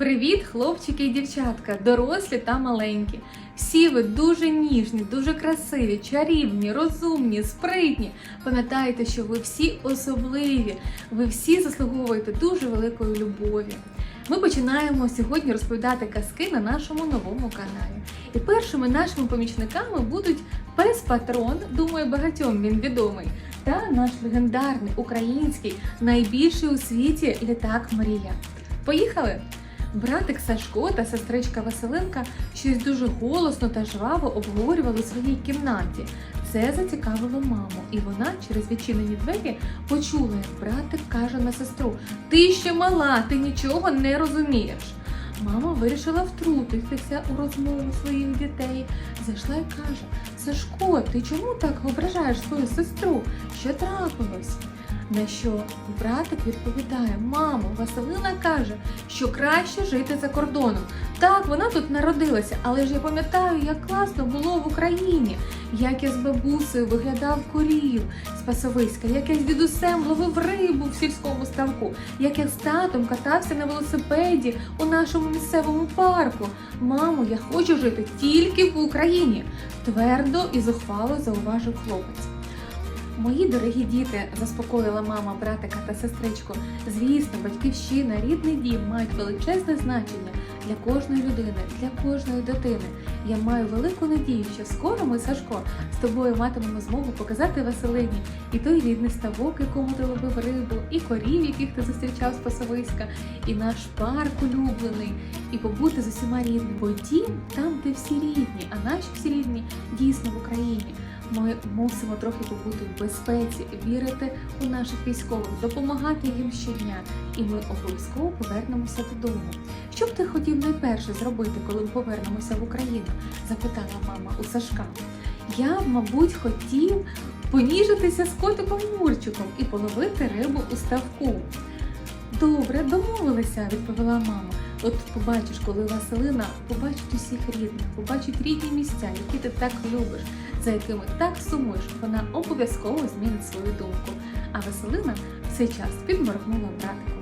Привіт, хлопчики і дівчатка, дорослі та маленькі. Всі ви дуже ніжні, дуже красиві, чарівні, розумні, спритні. Пам'ятайте, що ви всі особливі, ви всі заслуговуєте дуже великої любові. Ми починаємо сьогодні розповідати казки на нашому новому каналі. І першими нашими помічниками будуть пес Патрон, думаю, багатьом він відомий, та наш легендарний український найбільший у світі літак Мрія. Поїхали! Братик Сашко та сестричка Василинка щось дуже голосно та жваво обговорювали у своїй кімнаті. Це зацікавило маму, і вона через відчинені двері почула, як братик каже на сестру: Ти ще мала, ти нічого не розумієш. Мама вирішила втрутитися у розмову своїх дітей. Зайшла і каже: Сашко, ти чому так ображаєш свою сестру? Що трапилось? На що братик відповідає: Мамо, Василина каже, що краще жити за кордоном. Так, вона тут народилася, але ж я пам'ятаю, як класно було в Україні, як я з бабусею виглядав корів з пасовиська, як я з дідусем ловив рибу в сільському ставку, як я з татом катався на велосипеді у нашому місцевому парку. Мамо, я хочу жити тільки в Україні, твердо і зухвало зауважив хлопець. Мої дорогі діти, заспокоїла мама, братика та сестричку. Звісно, батьківщина, рідний дім мають величезне значення для кожної людини, для кожної дитини. Я маю велику надію, що скоро ми, Сашко, з тобою матимемо змогу показати Василині і той рідний ставок, якому ти ловив рибу, і корів, яких ти зустрічав з пасовиська, і наш парк улюблений, і побути з усіма рідними. Бо дім там, де всі рідні, а наші всі рідні дійсно в Україні. Ми мусимо трохи побути в безпеці, вірити у наших військових, допомагати їм щодня, і ми обов'язково повернемося додому. Що б ти хотів найперше зробити, коли ми повернемося в Україну? запитала мама у Сашка. Я мабуть, хотів поніжитися з котиком Мурчиком і половити рибу у ставку. Добре, домовилися, відповіла мама. От побачиш, коли Василина побачить усіх рідних, побачить рідні місця, які ти так любиш, за якими так сумуєш, вона обов'язково змінить свою думку. А Василина в цей час підморгнула братику.